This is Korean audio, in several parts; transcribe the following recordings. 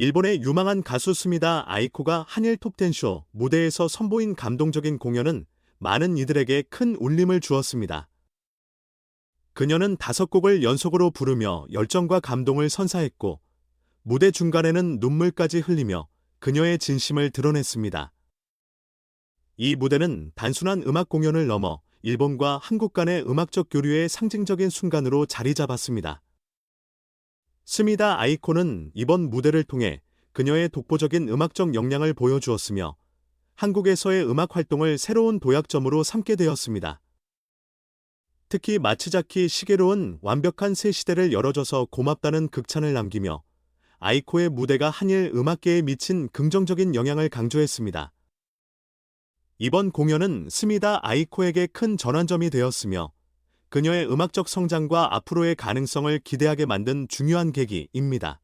일본의 유망한 가수 스미다 아이코가 한일 톱텐쇼 무대에서 선보인 감동적인 공연은 많은 이들에게 큰 울림을 주었습니다. 그녀는 다섯 곡을 연속으로 부르며 열정과 감동을 선사했고 무대 중간에는 눈물까지 흘리며 그녀의 진심을 드러냈습니다. 이 무대는 단순한 음악 공연을 넘어 일본과 한국 간의 음악적 교류의 상징적인 순간으로 자리 잡았습니다. 스미다 아이코는 이번 무대를 통해 그녀의 독보적인 음악적 역량을 보여주었으며 한국에서의 음악 활동을 새로운 도약점으로 삼게 되었습니다. 특히 마츠자키 시게로는 완벽한 새 시대를 열어줘서 고맙다는 극찬을 남기며 아이코의 무대가 한일 음악계에 미친 긍정적인 영향을 강조했습니다. 이번 공연은 스미다 아이코에게 큰 전환점이 되었으며 그녀의 음악적 성장과 앞으로의 가능성을 기대하게 만든 중요한 계기입니다.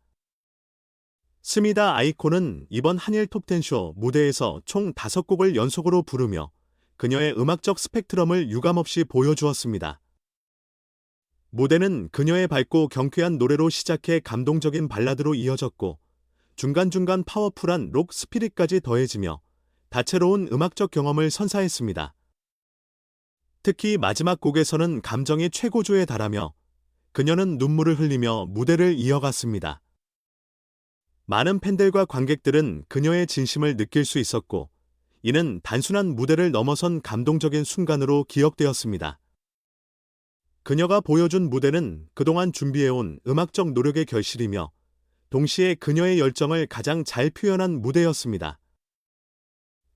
스미다 아이코는 이번 한일 톱텐쇼 무대에서 총 5곡을 연속으로 부르며 그녀의 음악적 스펙트럼을 유감없이 보여주었습니다. 무대는 그녀의 밝고 경쾌한 노래로 시작해 감동적인 발라드로 이어졌고 중간중간 파워풀한 록 스피릿까지 더해지며 다채로운 음악적 경험을 선사했습니다. 특히 마지막 곡에서는 감정이 최고조에 달하며 그녀는 눈물을 흘리며 무대를 이어갔습니다. 많은 팬들과 관객들은 그녀의 진심을 느낄 수 있었고 이는 단순한 무대를 넘어선 감동적인 순간으로 기억되었습니다. 그녀가 보여준 무대는 그동안 준비해온 음악적 노력의 결실이며 동시에 그녀의 열정을 가장 잘 표현한 무대였습니다.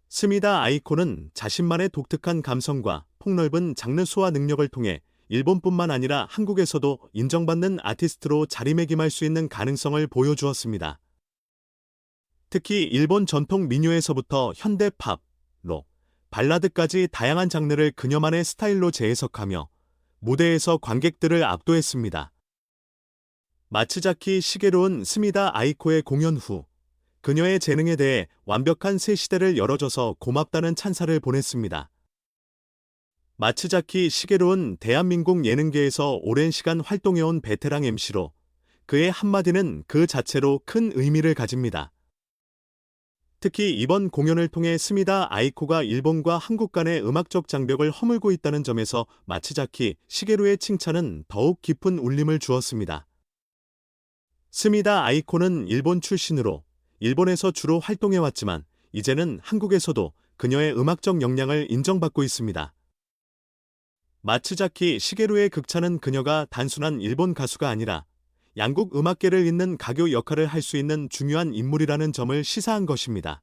스미다 아이코는 자신만의 독특한 감성과 폭넓은 장르 소화 능력을 통해 일본뿐만 아니라 한국에서도 인정받는 아티스트로 자리매김할 수 있는 가능성을 보여주었습니다. 특히 일본 전통 민요에서부터 현대 팝, 록, 발라드까지 다양한 장르를 그녀만의 스타일로 재해석하며 무대에서 관객들을 압도했습니다. 마츠자키 시게로운 스미다 아이코의 공연 후 그녀의 재능에 대해 완벽한 새 시대를 열어줘서 고맙다는 찬사를 보냈습니다. 마츠자키 시게로는 대한민국 예능계에서 오랜 시간 활동해온 베테랑 MC로 그의 한마디는 그 자체로 큰 의미를 가집니다. 특히 이번 공연을 통해 스미다 아이코가 일본과 한국 간의 음악적 장벽을 허물고 있다는 점에서 마츠자키 시게루의 칭찬은 더욱 깊은 울림을 주었습니다. 스미다 아이코는 일본 출신으로 일본에서 주로 활동해왔지만 이제는 한국에서도 그녀의 음악적 역량을 인정받고 있습니다. 마츠자키 시게루의 극찬은 그녀가 단순한 일본 가수가 아니라 양국 음악계를 잇는 가교 역할을 할 수 있는 중요한 인물이라는 점을 시사한 것입니다.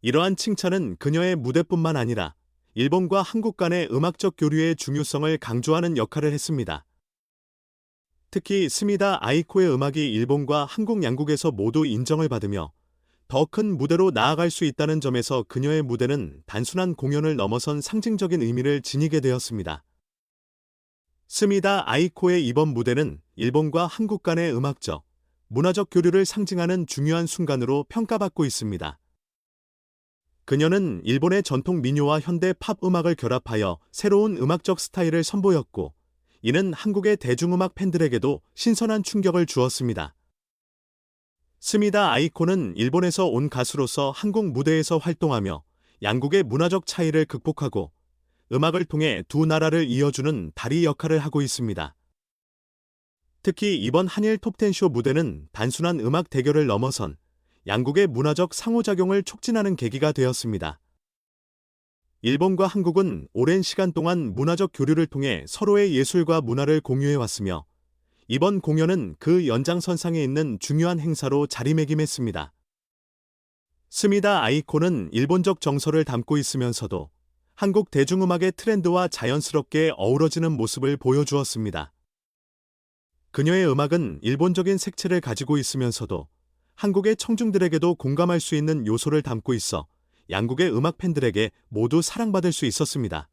이러한 칭찬은 그녀의 무대뿐만 아니라 일본과 한국 간의 음악적 교류의 중요성을 강조하는 역할을 했습니다. 특히 스미다 아이코의 음악이 일본과 한국 양국에서 모두 인정을 받으며 더 큰 무대로 나아갈 수 있다는 점에서 그녀의 무대는 단순한 공연을 넘어선 상징적인 의미를 지니게 되었습니다. 스미다 아이코의 이번 무대는 일본과 한국 간의 음악적, 문화적 교류를 상징하는 중요한 순간으로 평가받고 있습니다. 그녀는 일본의 전통 민요와 현대 팝 음악을 결합하여 새로운 음악적 스타일을 선보였고, 이는 한국의 대중음악 팬들에게도 신선한 충격을 주었습니다. 스미다 아이코는 일본에서 온 가수로서 한국 무대에서 활동하며 양국의 문화적 차이를 극복하고 음악을 통해 두 나라를 이어주는 다리 역할을 하고 있습니다. 특히 이번 한일 톱텐쇼 무대는 단순한 음악 대결을 넘어선 양국의 문화적 상호작용을 촉진하는 계기가 되었습니다. 일본과 한국은 오랜 시간 동안 문화적 교류를 통해 서로의 예술과 문화를 공유해 왔으며 이번 공연은 그 연장선상에 있는 중요한 행사로 자리매김했습니다. 스미다 아이코는 일본적 정서를 담고 있으면서도 한국 대중음악의 트렌드와 자연스럽게 어우러지는 모습을 보여주었습니다. 그녀의 음악은 일본적인 색채를 가지고 있으면서도 한국의 청중들에게도 공감할 수 있는 요소를 담고 있어 양국의 음악 팬들에게 모두 사랑받을 수 있었습니다.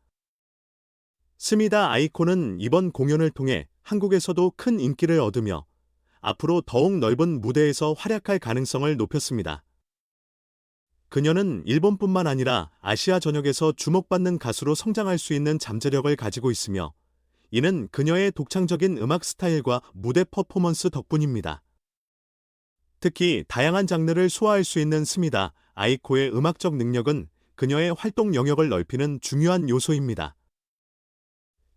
스미다 아이코는 이번 공연을 통해 한국에서도 큰 인기를 얻으며 앞으로 더욱 넓은 무대에서 활약할 가능성을 높였습니다. 그녀는 일본뿐만 아니라 아시아 전역에서 주목받는 가수로 성장할 수 있는 잠재력을 가지고 있으며 이는 그녀의 독창적인 음악 스타일과 무대 퍼포먼스 덕분입니다. 특히 다양한 장르를 소화할 수 있는 스미다 아이코의 음악적 능력은 그녀의 활동 영역을 넓히는 중요한 요소입니다.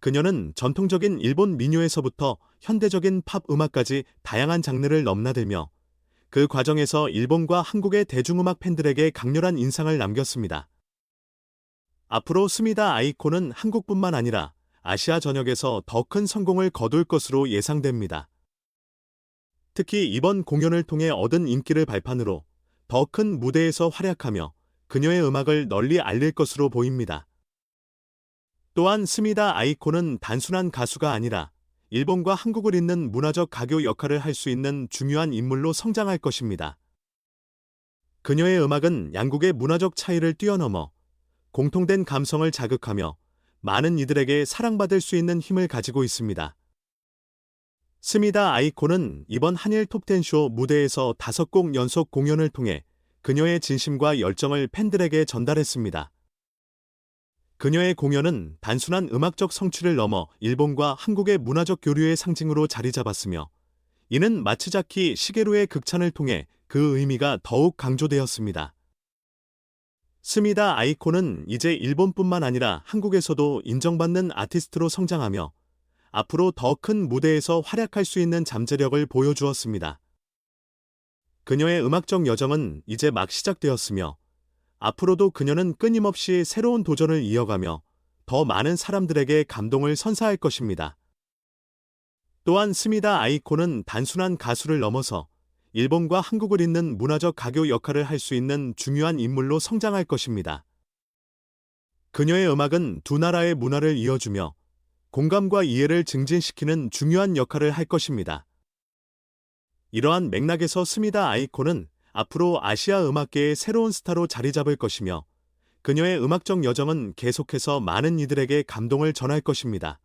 그녀는 전통적인 일본 민요에서부터 현대적인 팝 음악까지 다양한 장르를 넘나들며 그 과정에서 일본과 한국의 대중음악 팬들에게 강렬한 인상을 남겼습니다. 앞으로 스미다 아이코는 한국뿐만 아니라 아시아 전역에서 더 큰 성공을 거둘 것으로 예상됩니다. 특히 이번 공연을 통해 얻은 인기를 발판으로 더 큰 무대에서 활약하며 그녀의 음악을 널리 알릴 것으로 보입니다. 또한 스미다 아이코는 단순한 가수가 아니라 일본과 한국을 잇는 문화적 가교 역할을 할 수 있는 중요한 인물로 성장할 것입니다. 그녀의 음악은 양국의 문화적 차이를 뛰어넘어 공통된 감성을 자극하며 많은 이들에게 사랑받을 수 있는 힘을 가지고 있습니다. 스미다 아이코는 이번 한일 톱텐쇼 무대에서 다섯 곡 연속 공연을 통해 그녀의 진심과 열정을 팬들에게 전달했습니다. 그녀의 공연은 단순한 음악적 성취를 넘어 일본과 한국의 문화적 교류의 상징으로 자리 잡았으며 이는 마츠자키 시게루의 극찬을 통해 그 의미가 더욱 강조되었습니다. 스미다 아이코는 이제 일본뿐만 아니라 한국에서도 인정받는 아티스트로 성장하며 앞으로 더 큰 무대에서 활약할 수 있는 잠재력을 보여주었습니다. 그녀의 음악적 여정은 이제 막 시작되었으며 앞으로도 그녀는 끊임없이 새로운 도전을 이어가며 더 많은 사람들에게 감동을 선사할 것입니다. 또한 스미다 아이코는 단순한 가수를 넘어서 일본과 한국을 잇는 문화적 가교 역할을 할 수 있는 중요한 인물로 성장할 것입니다. 그녀의 음악은 두 나라의 문화를 이어주며 공감과 이해를 증진시키는 중요한 역할을 할 것입니다. 이러한 맥락에서 스미다 아이코는 앞으로 아시아 음악계의 새로운 스타로 자리 잡을 것이며 그녀의 음악적 여정은 계속해서 많은 이들에게 감동을 전할 것입니다.